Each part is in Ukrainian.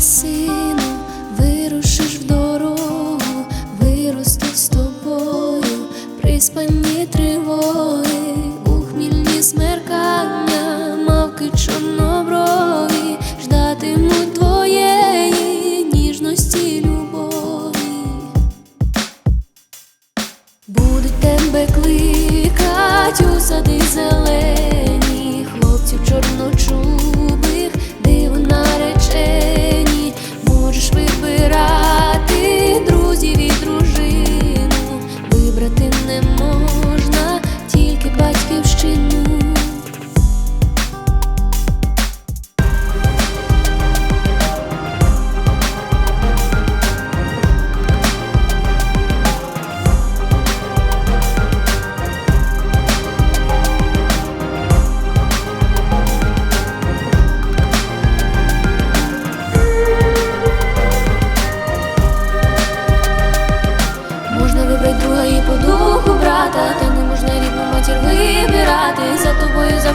Сину, вирушиш в дорогу, виростуть з тобою приспані тривоги, у хмільні смеркання, мавки чорноброві, ждатимуть твоєї ніжності любові. Будуть тебе кликать у сади зелені, не можна тільки батьківщину.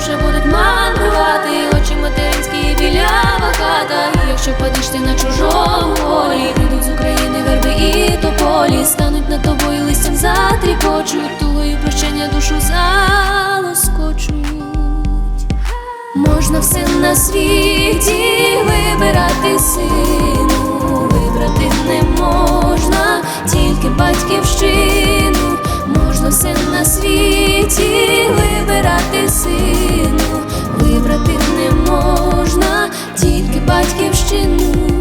Тобою будуть мандрувати очі материнські і білява хата. Якщо падеш ти на чужому полі, прийдуть з України верби і тополі, стануть над тобою листям затріпочуть, тугою прощення душу залоскочуть. Можна все на світі вибирати сину, You.